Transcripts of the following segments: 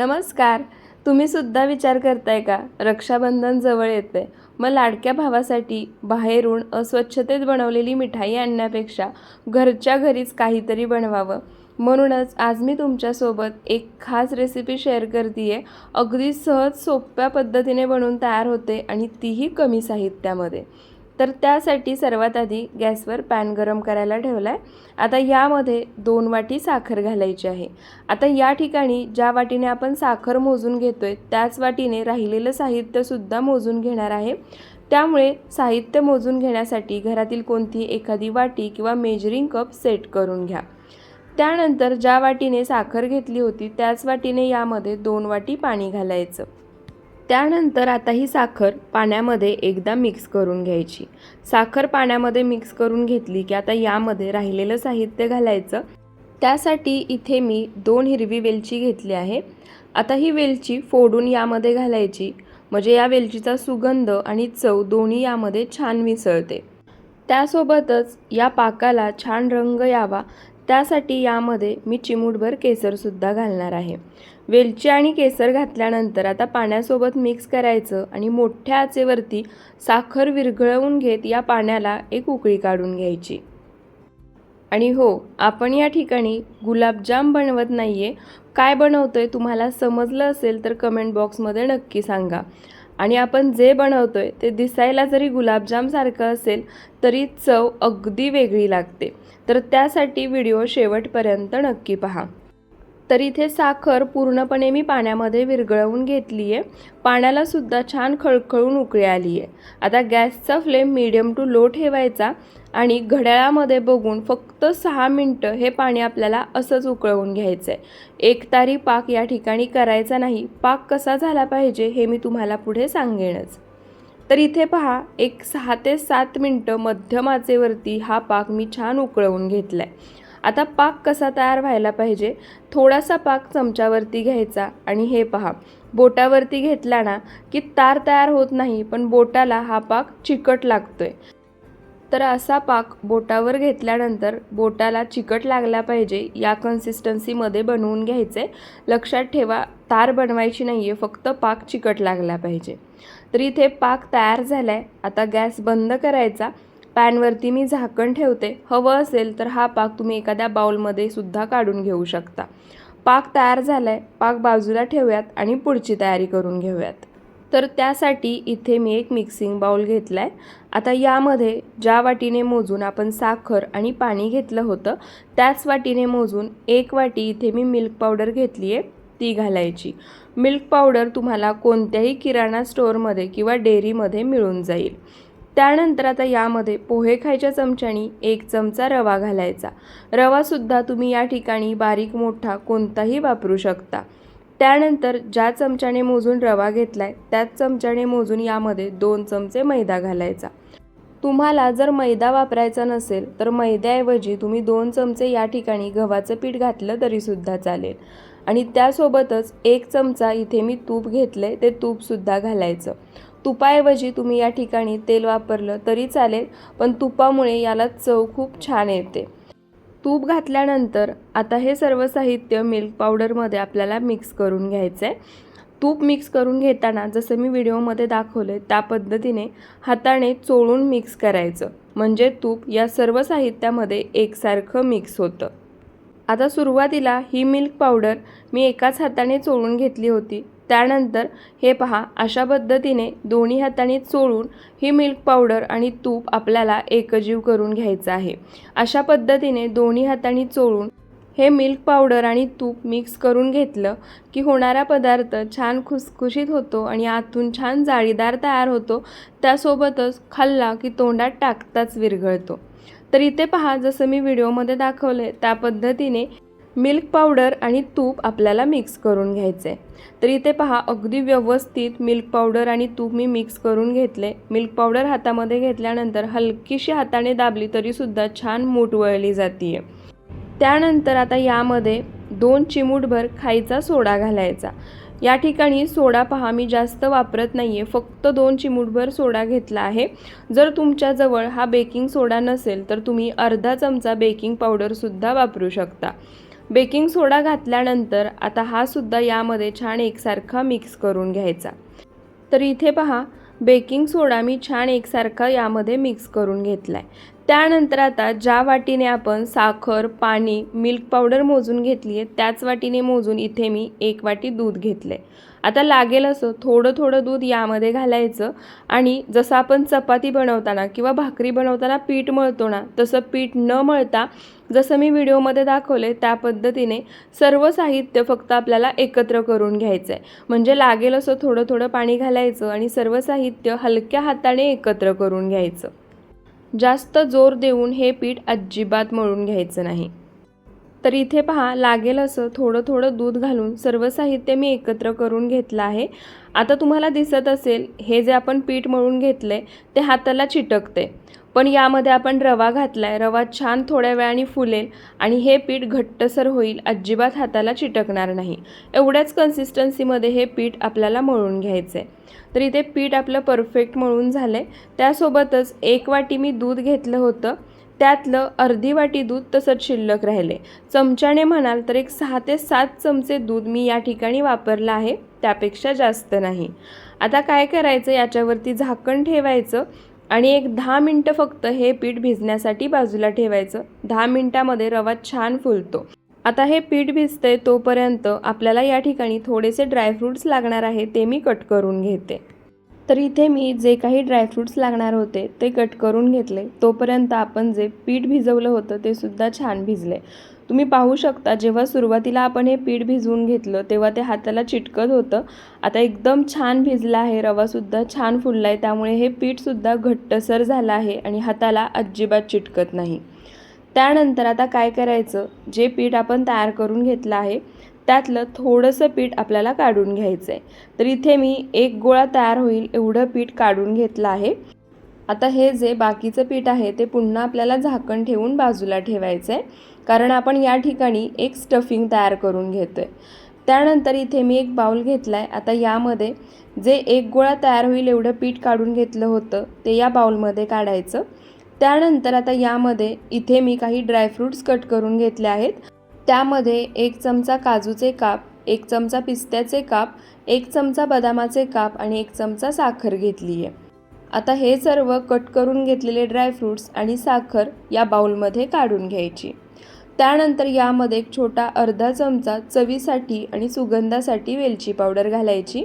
नमस्कार. तुम्ही सुद्धा विचार करताय का? रक्षाबंधन जवळ येते मग लाडक्या भावासाठी बाहेरून अस्वच्छतेत बनवलेली मिठाई आणण्यापेक्षा घरच्या घरीच काहीतरी बनवावं. म्हणूनच आज मी तुमच्यासोबत एक खास रेसिपी शेअर करते आहे अगदी सहज सोप्या पद्धतीने बनवून तयार होते आणि तीही कमी साहित्यामध्ये. तर त्यासाठी सर्वात आधी गॅसवर पॅन गरम करायला ठेवला आहे आता यामध्ये दोन वाटी साखर घालायची आहे. आता या ठिकाणी ज्या वाटीने आपण साखर मोजून घेतो आहे त्याच वाटीने राहिलेलं साहित्यसुद्धा मोजून घेणार आहे. त्यामुळे साहित्य मोजून घेण्यासाठी घरातील कोणती एखादी वाटी किंवा मेजरिंग कप सेट करून घ्या. त्यानंतर ज्या वाटीने साखर घेतली होती त्याच वाटीने यामध्ये दोन वाटी पाणी घालायचं. त्यानंतर आता ही साखर पाण्यामध्ये एकदा मिक्स करून घ्यायची. साखर पाण्यामध्ये मिक्स करून घेतली की आता यामध्ये राहिलेलं साहित्य घालायचं. त्यासाठी इथे मी दोन हिरवी वेलची घेतली आहे. आता ही वेलची फोडून यामध्ये घालायची. म्हणजे या वेलचीचा सुगंध आणि चव दोन्ही यामध्ये छान मिसळते. त्यासोबतच या पाकाला छान रंग यावा. त्यासाठी यामध्ये मी चिमूटभर केसरसुद्धा घालणार आहे. वेलची आणि केसर घातल्यानंतर आता पाण्यासोबत मिक्स करायचं आणि मोठ्या आचेवरती साखर विरघळवून घेत या पाण्याला एक उकळी काढून घ्यायची. आणि हो आपण या ठिकाणी गुलाबजाम बनवत नाही आहे काय बनवतो आहे तुम्हाला समजलं असेल तर कमेंट बॉक्समध्ये नक्की सांगा. आणि आपण जे बनवतो आहे ते दिसायला जरी गुलाबजामसारखं असेल तरी चव अगदी वेगळी लागते. तर त्यासाठी व्हिडिओ शेवटपर्यंत नक्की पहा. तर इथे साखर पूर्णपणे मी पाण्यामध्ये विरघळवून घेतली आहे पाण्यालासुद्धा छान खळखळून उकळी आली आहे आता गॅसचा फ्लेम मीडियम टू लो ठेवायचा. आणि घड्याळामध्ये बघून फक्त सहा मिनटं हे पाणी आपल्याला असंच उकळवून घ्यायचं आहे एकतारी पाक या ठिकाणी करायचा नाही. पाक कसा झाला पाहिजे हे मी तुम्हाला पुढे सांगेनच. तर इथे पहा एक सहा ते सात मिनटं मध्यम आचेवरती हा पाक मी छान उकळवून घेतला आहे आता पाक कसा तयार व्हायला पाहिजे? थोडासा पाक चमच्यावरती घ्यायचा आणि हे पहा बोटावरती घेतला ना की तार तयार होत नाही पण बोटाला हा पाक चिकट लागतोय. तर असा पाक बोटावर घेतल्यानंतर बोटाला चिकट लागला पाहिजे या कन्सिस्टन्सीमध्ये बनवून घ्यायचे. लक्षात ठेवा तार बनवायची नाही आहे फक्त पाक चिकट लागला पाहिजे. तर इथे पाक तयार झाला आहे आता गॅस बंद करायचा. पॅनवरती मी झाकण ठेवते. हवं असेल तर हा पाक तुम्ही एखाद्या बाउलमध्ये सुद्धा काढून घेऊ शकता. पाक तयार झाला आहे पाक बाजूला ठेवूयात आणि पुढची तयारी करून घेऊयात. तर त्यासाठी इथे मी एक मिक्सिंग बाउल घेतला आहे आता यामध्ये ज्या वाटीने मोजून आपण साखर आणि पाणी घेतलं होतं त्याच वाटीने मोजून एक वाटी इथे मी मिल्क पावडर घेतली आहे ती घालायची. मिल्क पावडर तुम्हाला कोणत्याही किराणा स्टोअरमध्ये किंवा डेअरीमध्ये मिळून जाईल. त्यानंतर आता यामध्ये पोहे खायच्या चमच्यानी एक चमचा रवा घालायचा. रवासुद्धा तुम्ही या ठिकाणी बारीक मोठा कोणताही वापरू शकता. त्यानंतर ज्या चमच्याने मोजून रवा घेतला आहे त्याच चमच्याने मोजून यामध्ये दोन चमचे मैदा घालायचा. तुम्हाला जर मैदा वापरायचा नसेल तर मैद्याऐवजी तुम्ही दोन चमचे या ठिकाणी गव्हाचं पीठ घातलं तरीसुद्धा चालेल. आणि त्यासोबतच एक चमचा इथे मी तूप घेतले ते तूपसुद्धा घालायचं. तुपाऐवजी तुम्ही या ठिकाणी तेल वापरलं तरी चालेल पण तुपामुळे याला चव खूप छान येते. तूप घातल्यानंतर आता हे सर्व साहित्य मिल्क पावडरमध्ये आपल्याला मिक्स करून घ्यायचं आहे तूप मिक्स करून घेताना जसं मी व्हिडिओमध्ये दाखवलं त्या पद्धतीने हाताने चोळून मिक्स करायचं. म्हणजे तूप या सर्व साहित्यामध्ये एकसारखं मिक्स होतं. आता सुरुवातीला ही मिल्क पावडर मी एकाच हाताने चोळून घेतली होती. त्यानंतर हे पहा अशा पद्धतीने दोन्ही हाताने चोळून ही मिल्क पावडर आणि तूप आपल्याला एकजीव करून घ्यायचं आहे. अशा पद्धतीने दोन्ही हाताने चोळून हे मिल्क पावडर आणि तूप मिक्स करून घेतलं की होणारा पदार्थ छान खुसखुशीत होतो आणि आतून छान जाळीदार तयार होतो. त्यासोबतच खाल्ला की तोंडात टाकताच विरघळतो. तर इथे पहा जसं मी व्हिडिओमध्ये दाखवलं आहे त्या पद्धतीने मिल्क पावडर आणि तूप आपल्याला मिक्स करून घ्यायचं. आहे तर इथे पहा अगदी व्यवस्थित मिल्क पावडर आणि तूप मी मिक्स करून घेतले. मिल्क पावडर हातामध्ये घेतल्यानंतर हलकीशी हाताने दाबली तरीसुद्धा छान मुठवळली जाते त्यानंतर आता यामध्ये दोन चिमूटभर खायचा सोडा घालायचा. या ठिकाणी सोडा पहा मी जास्त वापरत नाही आहे फक्त दोन चिमूटभर सोडा घेतला आहे. जर तुमच्याजवळ हा बेकिंग सोडा नसेल तर तुम्ही अर्धा चमचा बेकिंग पावडरसुद्धा वापरू शकता. बेकिंग सोडा घातल्यानंतर आता हा सुद्धा यामध्ये छान एकसारखा मिक्स करून घ्यायचा. तर इथे पहा बेकिंग सोडा मी छान एकसारखा यामध्ये मिक्स करून घेतला आहे त्यानंतर आता ज्या वाटीने आपण साखर पाणी मिल्क पावडर मोजून घेतली आहे त्याच वाटीने मोजून इथे मी एक वाटी दूध घेतलं आहे आता लागेल असं थोडं थोडं दूध यामध्ये घालायचं आणि जसं आपण चपाती बनवताना किंवा भाकरी बनवताना पीठ मळतो ना तसं पीठ न मळता जसं मी व्हिडिओमध्ये दाखवले त्या पद्धतीने सर्व साहित्य फक्त आपल्याला एकत्र करून घ्यायचं आहे म्हणजे लागेल असं थोडं थोडं पाणी घालायचं आणि सर्व साहित्य हलक्या हाताने एकत्र करून घ्यायचं. जास्त जोर देऊन हे पीठ अजिबात मळून घ्यायचं नाही. तर इथे पहा लागेल असं थोडं थोडं दूध घालून सर्व साहित्य मी एकत्र करून घेतलं आहे. आता तुम्हाला दिसत असेल हे जे आपण पीठ मळून घेतलं आहे ते हाताला चिटकते पण यामध्ये आपण रवा घातला आहे रवा छान थोड्या वेळाने फुलेल आणि हे पीठ घट्टसर होईल अजिबात हाताला चिटकणार नाही. एवढ्याच कन्सिस्टन्सीमध्ये हे पीठ आपल्याला मळून घ्यायचं आहे तर इथे पीठ आपलं परफेक्ट मळून झालं आहे त्यासोबतच एक वाटी मी दूध घेतलं होतं. त्यातलं अर्धी वाटी दूध तसंच शिल्लक राहिले. चमच्याने म्हणाल तर एक सहा ते सात चमचे दूध मी या ठिकाणी वापरलं आहे त्यापेक्षा जास्त नाही. आता काय करायचं? याच्यावरती झाकण ठेवायचं आणि एक दहा मिनटं फक्त हे पीठ भिजण्यासाठी बाजूला ठेवायचं. दहा मिनटामध्ये रवा छान फुलतो. आता हे पीठ भिजतंय तोपर्यंत आपल्याला या ठिकाणी थोडेसे ड्रायफ्रूट्स लागणार आहे ते मी कट करून घेते. तर इथे मी जे काही ड्रायफ्रूट्स लागणार होते ते कट करून घेतले. तोपर्यंत आपण जे पीठ भिजवलं होतं ते सुद्धा छान भिजले. तुम्ही पाहू शकता जेव्हा सुरुवातीला आपण हे पीठ भिजवून घेतलं तेव्हा ते हाताला चिटकत होतं. आता एकदम छान भिजलं आहे रवासुद्धा छान फुलला आहे त्यामुळे हे पीठसुद्धा घट्टसर झालं आहे आणि हाताला अजिबात चिटकत नाही. त्यानंतर आता काय करायचं? जे पीठ आपण तयार करून घेतलं आहे त्यातलं थोडंसं पीठ आपल्याला काढून घ्यायचं आहे तर इथे मी एक गोळा तयार होईल एवढं पीठ काढून घेतलं आहे. आता हे जे बाकीचं पीठ आहे ते पुन्हा आपल्याला झाकण ठेवून बाजूला ठेवायचं आहे कारण आपण या ठिकाणी एक स्टफिंग तयार करून घेतो आहे त्यानंतर इथे मी एक बाउल घेतला आहे आता यामध्ये जे एक गोळा तयार होईल एवढं पीठ काढून घेतलं होतं ते या बाउलमध्ये काढायचं. त्यानंतर आता यामध्ये इथे मी काही ड्रायफ्रूट्स कट करून घेतले आहेत. त्यामध्ये एक चमचा काजूचे काप एक चमचा पिस्त्याचे काप एक चमचा बदामाचे काप आणि एक चमचा साखर घेतली आहे. आता हे सर्व कट करून घेतलेले ड्रायफ्रूट्स आणि साखर या बाउलमध्ये काढून घ्यायची. त्यानंतर यामध्ये एक छोटा अर्धा चमचा चवीसाठी आणि सुगंधासाठी वेलची पावडर घालायची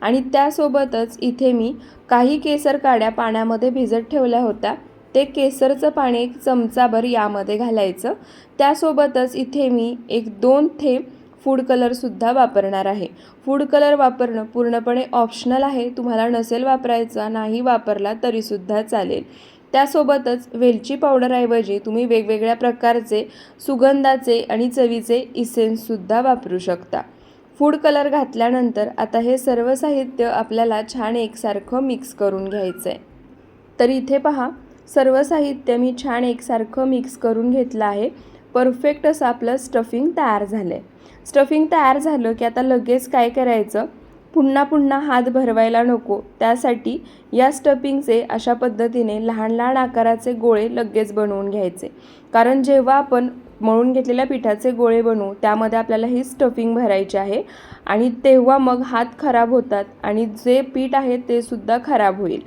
आणि त्यासोबतच इथे मी काही केसर काड्या पाण्यामध्ये भिजत ठेवल्या होत्या. ते केसरचं पाणी एक चमचाभर यामध्ये घालायचं. त्यासोबतच इथे मी एक दोन थेंब फूड कलरसुद्धा वापरणार आहे. फूड कलर वापरणं पूर्णपणे ऑप्शनल आहे. तुम्हाला नसेल वापरायचा नाही वापरला तरीसुद्धा चालेल. त्यासोबतच वेलची पावडरऐवजी तुम्ही वेगवेगळ्या प्रकारचे सुगंधाचे आणि चवीचे इसेन्ससुद्धा वापरू शकता. फूड कलर घातल्यानंतर आता हे सर्व साहित्य आपल्याला छान एकसारखं मिक्स करून घ्यायचं आहे तर इथे पहा सर्व साहित्य मी छान एकसारखं मिक्स करून घेतलं आहे. परफेक्ट असं आपलं स्टफिंग तयार झालं आहे स्टफिंग तयार झालं की आता लगेच काय करायचं? पुन्हा पुन्हा हात भरवायला नको. त्यासाठी या स्टफिंगचे अशा पद्धतीने लहान लहान आकाराचे गोळे लगेच बनवून घ्यायचे. कारण जेव्हा आपण मळून घेतलेल्या पिठाचे गोळे बनवू त्यामध्ये आपल्याला ही स्टफिंग भरायची आहे आणि तेव्हा मग हात खराब होतात आणि जे पीठ आहे ते सुद्धा खराब होईल.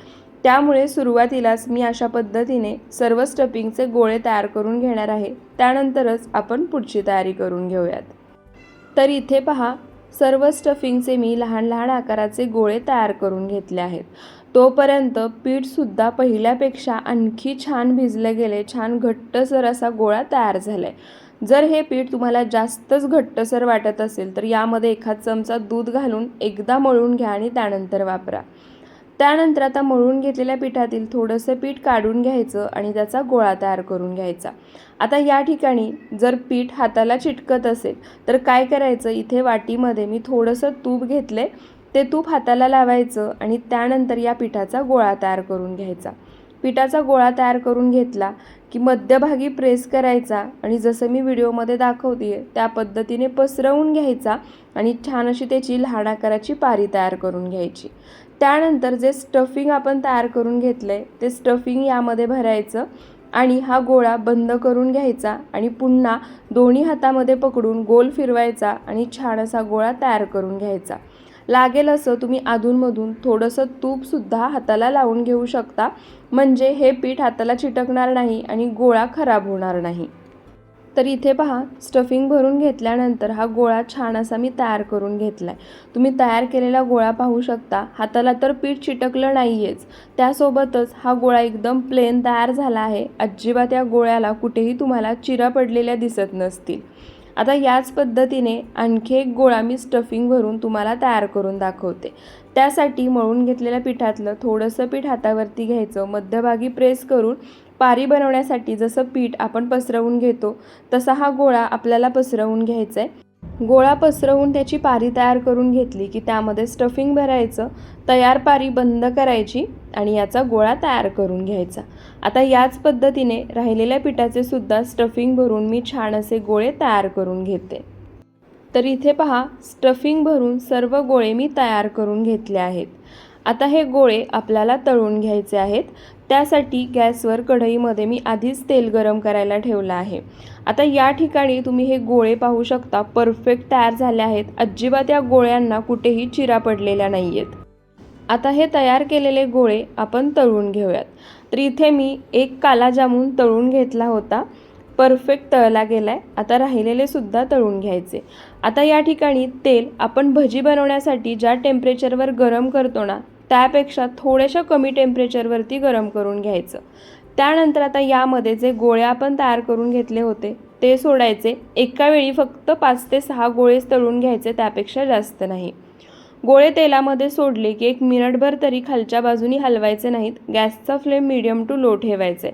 त्यामुळे सुरुवातीलाच मी अशा पद्धतीने सर्व स्टफिंगचे गोळे तयार करून घेणार आहे. त्यानंतरच आपण पुढची तयारी करून घेऊयात. तर इथे पहा सर्व स्टफिंगचे मी लहान लहान आकाराचे गोळे तयार करून घेतले आहेत. तोपर्यंत पीठसुद्धा पहिल्यापेक्षा आणखी छान भिजले गेले छान घट्टसर असा गोळा तयार झाला आहे जर हे पीठ तुम्हाला जास्तच घट्टसर वाटत असेल तर यामध्ये एखाद चमचा दूध घालून एकदा मळून घ्या आणि त्यानंतर वापरा. त्यानंतर आता मळून घेतलेल्या पिठातील थोडंसं पीठ काढून घ्यायचं आणि त्याचा गोळा तयार करून घ्यायचा. आता या ठिकाणी जर पीठ हाताला चिटकत असेल तर काय करायचं? इथे वाटीमध्ये मी थोडंसं तूप घेतले ते तूप हाताला लावायचं आणि त्यानंतर या पिठाचा गोळा तयार करून घ्यायचा. पिठाचा गोळा तयार करून घेतला की मध्यभागी प्रेस करायचा आणि जसं मी व्हिडिओमध्ये दाखवते त्या पद्धतीने पसरवून घ्यायचा आणि छान अशी त्याची लहान आकाराची पारी तयार करून घ्यायची. त्यानंतर जे स्टफिंग आपण तयार करून घेतलं आहे ते स्टफिंग यामध्ये भरायचं आणि हा गोळा बंद करून घ्यायचा आणि पुन्हा दोन्ही हातामध्ये पकडून गोल फिरवायचा आणि छान असा गोळा तयार करून घ्यायचा. लागेल असं तुम्ही अधूनमधून थोडंसं तूपसुद्धा हाताला लावून घेऊ शकता. म्हणजे हे पीठ हाताला चिटकणार नाही आणि गोळा खराब होणार नाही. तर इथे पहा स्टफिंग भरून घेतल्यानंतर हा गोळा छान असा मी तयार करून घेतला आहे तुम्ही तयार केलेला गोळा पाहू शकता. हाताला तर पीठ चिटकलं नाही आहेच त्यासोबतच हा गोळा एकदम प्लेन तयार झाला आहे. अजिबात या गोळ्याला कुठेही तुम्हाला चिरा पडलेल्या दिसत नसतील. आता याच पद्धतीने आणखी एक गोळा मी स्टफिंग भरून तुम्हाला तयार करून दाखवते. त्यासाठी मळून घेतलेल्या पिठातलं थोडंसं पीठ हातावरती घ्यायचं. मध्यभागी प्रेस करून पारी बनवण्यासाठी जसं पीठ आपण पसरवून घेतो तसा हा गोळा आपल्याला पसरवून घ्यायचा आहे गोळा पसरवून त्याची पारी तयार करून घेतली की त्यामध्ये स्टफिंग भरायचं तयार पारी बंद करायची आणि याचा गोळा तयार करून घ्यायचा. आता याच पद्धतीने राहिलेल्या पिठाचे सुद्धा स्टफिंग भरून मी छान असे गोळे तयार करून घेते. तर इथे पहा स्टफिंग भरून सर्व गोळे मी तयार करून घेतले आहेत. आता हे गोळे आपल्याला तळून घ्यायचे आहेत. त्यासाठी गॅसवर कढईमध्ये मी आधीच तेल गरम करायला ठेवलं आहे. आता या ठिकाणी तुम्ही हे गोळे पाहू शकता. परफेक्ट तयार झाले आहेत. अजिबात या गोळ्यांना कुठेही चिरा पडलेल्या नाही आहेत आता हे तयार केलेले गोळे आपण तळून घेऊयात. तर इथे मी एक काला जामून तळून घेतला होता. परफेक्ट तळला गेला आहे आता राहिलेले सुद्धा तळून घ्यायचे. आता या ठिकाणी तेल आपण भजी बनवण्यासाठी ज्या टेम्परेचरवर गरम करतो ना त्यापेक्षा थोड्याशा कमी टेम्परेचरवरती गरम करून घ्यायचं. त्यानंतर आता यामध्ये जे गोळे आपण तयार करून घेतले होते ते सोडायचे. एका वेळी फक्त पाच ते सहा गोळेच तळून घ्यायचे त्यापेक्षा जास्त नाही. गोळे तेलामध्ये सोडले की एक मिनिटभर तरी खालच्या बाजूनी हलवायचे नाहीत. गॅसचा फ्लेम मिडियम टू लो ठेवायचे.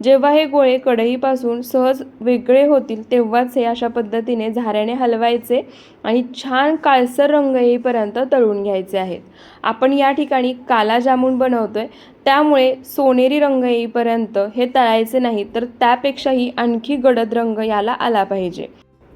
जेव्हा हे गोळे कढईपासून सहज वेगळे होतील तेव्हाच हे अशा पद्धतीने झाऱ्याने हलवायचे आणि छान काळसर रंग येईपर्यंत तळून घ्यायचे आहेत. आपण या ठिकाणी काला जामून बनवतोय त्यामुळे सोनेरी रंग येईपर्यंत हे तळायचे नाही तर त्यापेक्षाही आणखी गडद रंग याला आला पाहिजे.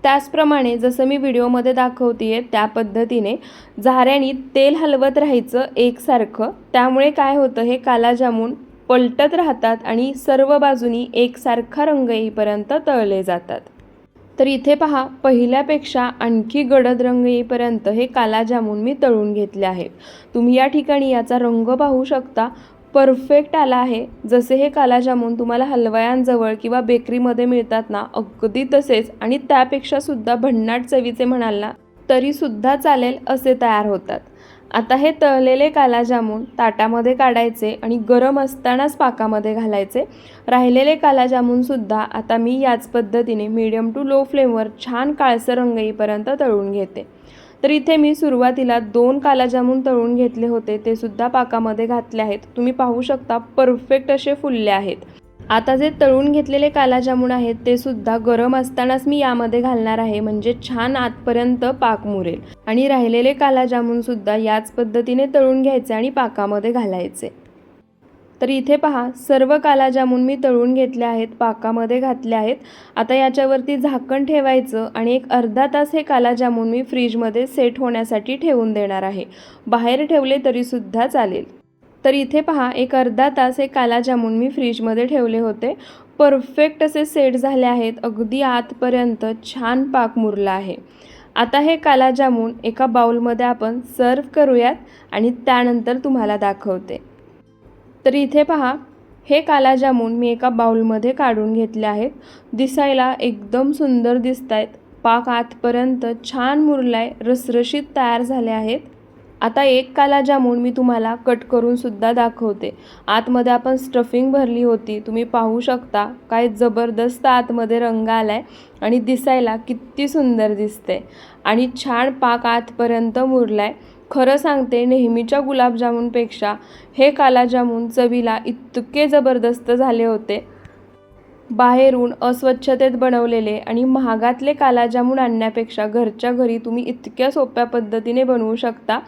त्याचप्रमाणे जसं मी व्हिडिओमध्ये दाखवते त्या पद्धतीने झाऱ्याने तेल हलवत राहायचं एकसारखं. त्यामुळे काय होतं हे काला जामून पलटत राहतात आणि सर्व बाजूनी एकसारखा रंग येईपर्यंत तळले जातात. तर इथे पहा पहिल्यापेक्षा आणखी गडद रंग येईपर्यंत हे काला जामून मी तळून घेतले आहेत. तुम्ही या ठिकाणी याचा रंग पाहू शकता. परफेक्ट आला आहे. जसे हे कालाजामून तुम्हाला हलवायांजवळ किंवा बेकरीमध्ये मिळतात ना अगदी तसेच. आणि त्यापेक्षा सुद्धा भन्नाट चवीचे म्हणाल ना तरीसुद्धा चालेल असे तयार होतात. आता हे तळलेले कालाजामून ताटामध्ये काढायचे आणि गरम असतानाच पाकामध्ये घालायचे. राहिलेले कालाजामूनसुद्धा आता मी याच पद्धतीने मीडियम टू लो फ्लेमवर छान काळसर रंग येईपर्यंत तळून घेते. तर इथे मी सुरुवातीला दोन कालाजामून तळून घेतले होते ते सुद्धा पाकामध्ये घातले आहेत. तुम्ही पाहू शकता परफेक्ट असे फुलले आहेत. आता जे तळून घेतलेले कालाजामून आहेत ते सुद्धा गरम असतानाच मी यामध्ये घालणार आहे. म्हणजे छान आतपर्यंत पाक मुरेल. आणि राहिलेले कालाजामून सुद्धा याच पद्धतीने तळून घ्यायचे आणि पाकामध्ये घालायचे. तर इथे पहा सर्व कालाजामून मी तळून घेतले आहेत पाकामध्ये घातले आहेत. आता याच्यावरती झाकण ठेवायचं आणि एक अर्धा तास हे कालाजामून मी फ्रीजमध्ये सेट होण्यासाठी ठेवून देणार आहे. बाहेर ठेवले तरीसुद्धा चालेल. तर इथे पहा एक अर्धा तास हे कालाजामून मी फ्रीजमध्ये ठेवले होते. परफेक्ट असे सेट झाले आहेत. अगदी आतपर्यंत छान पाक मुरला आहे. आता हे कालाजामून एका बाउलमध्ये आपण सर्व करूयात आणि त्यानंतर तुम्हाला दाखवते. तर इथे पहा हे काला जामून मी एका बाउलमध्ये काढून घेतले आहेत. दिसायला एकदम सुंदर दिसत आहेत पाक आतपर्यंत छान मुरलाय. रसरशीत तयार झाले आहेत. आता एक काला जामून मी तुम्हाला कट करून सुद्धा दाखवते. आतमध्ये आपण स्टफिंग भरली होती. तुम्ही पाहू शकता काय जबरदस्त आतमध्ये रंग आलाय आणि दिसायला किती सुंदर दिसते आणि छान पाक आतपर्यंत मुरलाय. खरं सांगते नेहमीच्या गुलाबजामुनपेक्षा हे काला जामून चवीला इतके जबरदस्त झाले होते. बाहेरून अस्वच्छतेत बनवलेले आणि महागातले कालाजामून आणण्यापेक्षा घरच्या घरी तुम्ही इतक्या सोप्या पद्धतीने बनवू शकता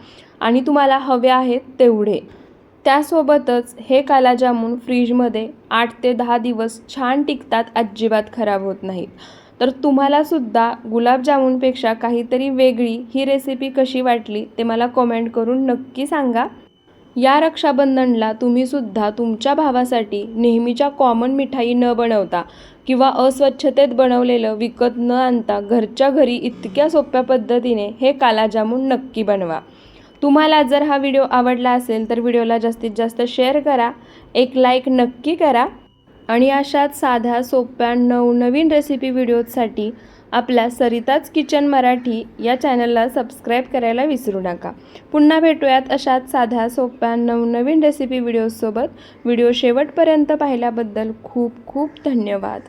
आणि तुम्हाला हवे आहेत तेवढे. त्यासोबतच हे कालाजामून फ्रीजमध्ये आठ ते दहा दिवस छान टिकतात अजिबात खराब होत नाहीत. तर तुम्हालासुद्धा गुलाबजामुनपेक्षा काहीतरी वेगळी ही रेसिपी कशी वाटली ते मला कमेंट करून नक्की सांगा. या रक्षाबंधनला तुम्ही सुद्धा तुमच्या भावासाठी नेहमीच्या कॉमन मिठाई न बनवता किंवा अस्वच्छतेत बनवलेलं विकत न आणता घरच्या घरी इतक्या सोप्या पद्धतीने हे कालाजामून नक्की बनवा. तुम्हाला जर हा व्हिडिओ आवडला असेल तर व्हिडिओला जास्तीत जास्त शेअर करा एक लाईक नक्की करा आणि अशाच साध्या सोप्या नवनवीन रेसिपी व्हिडिओजसाठी आपल्या सरिताच किचन मराठी या चॅनलला सबस्क्राईब करायला विसरू नका. पुन्हा भेटूयात अशाच साध्या सोप्या नवनवीन रेसिपी व्हिडिओजसोबत व्हिडिओ शेवटपर्यंत पाहिल्याबद्दल खूप खूप धन्यवाद.